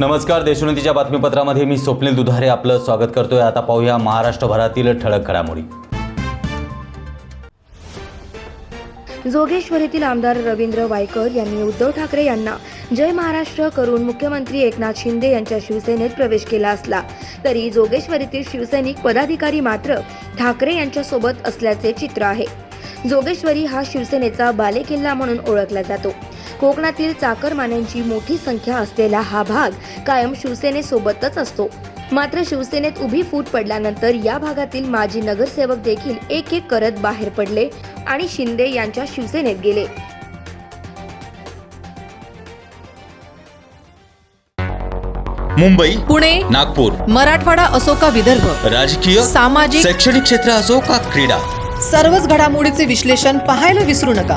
नमस्कार देशोन्नतीच्या बातमीपत्रामध्ये मी स्वप्नील दुधारे आपलं स्वागत करतोय. आता पाहूया महाराष्ट्रभरातील ठळक घडामोडी. जोगेश्वरीतील आमदार रवींद्र वायकर यांनी उद्धव ठाकरे यांना जय महाराष्ट्र करून मुख्यमंत्री एकनाथ शिंदे यांच्या शिवसेनेत प्रवेश केला असला तरी जोगेश्वरीतील शिवसैनिक पदाधिकारी मात्र ठाकरे यांच्यासोबत असल्याचे चित्र आहे. जोगेश्वरी हा शिवसेनेचा बालेकिल्ला म्हणून ओळखला जातो. कोकणातील चाकरमान्यांची मोठी संख्या असलेला हा भाग कायम शिवसेनेसोबतच असतो. मात्र शिवसेनेत उभी फूट पडल्यानंतर या भागातील माजी नगरसेवक देखील एक एक करत बाहेर पडले आणि शिंदे यांच्या शिवसेनेत गेले. मुंबई पुणे नागपूर मराठवाडा असो का विदर्भ राजकीय सामाजिक शैक्षणिक क्षेत्र असो का क्रीडा सर्वच घडामोडीचे विश्लेषण पाहायला विसरू नका.